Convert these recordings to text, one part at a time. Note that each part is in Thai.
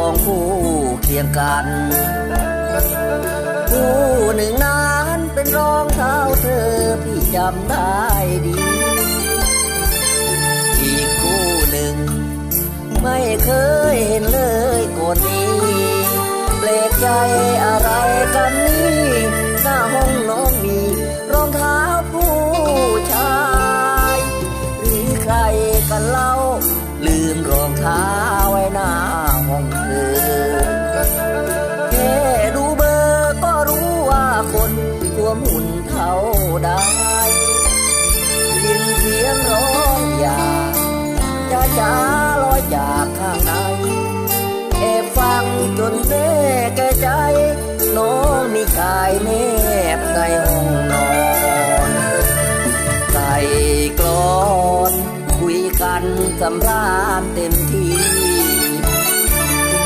องคู่เคียงกัน คู่หนึ่งนั้นเป็นรองเท้าเธอพี่จำได้ดี อีกคู่หนึ่ง ไม่เคยเห็นเลยกนนี้เปลกใจอะไรกันนี่ ท่าใดยินเสียงร้องอย่าจ้าจ้าลอยจากข้างในแอบฟังจนแน่แก่ใจ น้องมีชายแนบในห้องนอนใส่กลอนคุยกันสำราญเต็มที่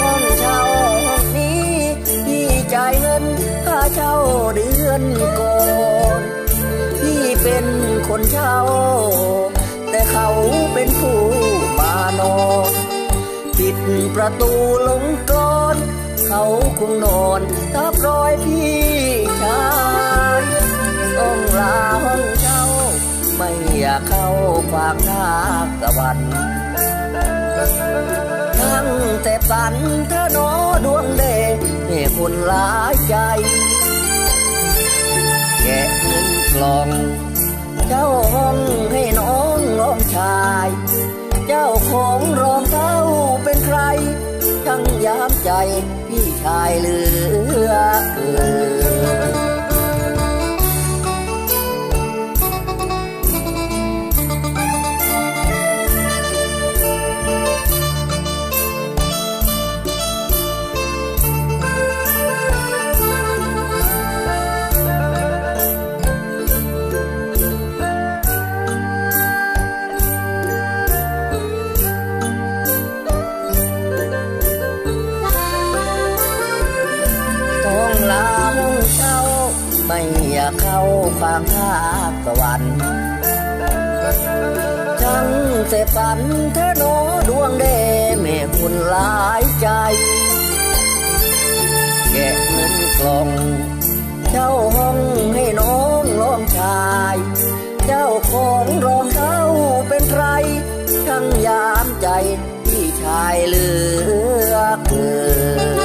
ห้องเช่าห้องนี้พี่จ่ายเงินค่าเช่าเดือนก่อน เช่า แต่เขาเป็นผู้มานอนปิดประตูลงกอนเขาคงนอนทับรอยพี่ชายต้องลาห้องเช่า ไม่อยากเข้าฝากทากตะวันทั้งแต่ฝันเธอหนอดวงเดให้คนหลายใจ แกะเงินกล่อง เจ้าห้องให้น้องลองชาย เจ้าของรองเท้าเป็นใคร ทั้งยามใจพี่ชายเหลือเกิน ต้องลาห้องเช่าไม่อยากเข้าฟังทากสวรรค์จังแต่ฝันเธอโนดวงเดแม่คุณหลายใจแกะเงินกล่องเจ้าห้องให้น้องลองชาย เจ้าของรองเท้าเป็นใครช่างยามใจพี่ชายเหลือก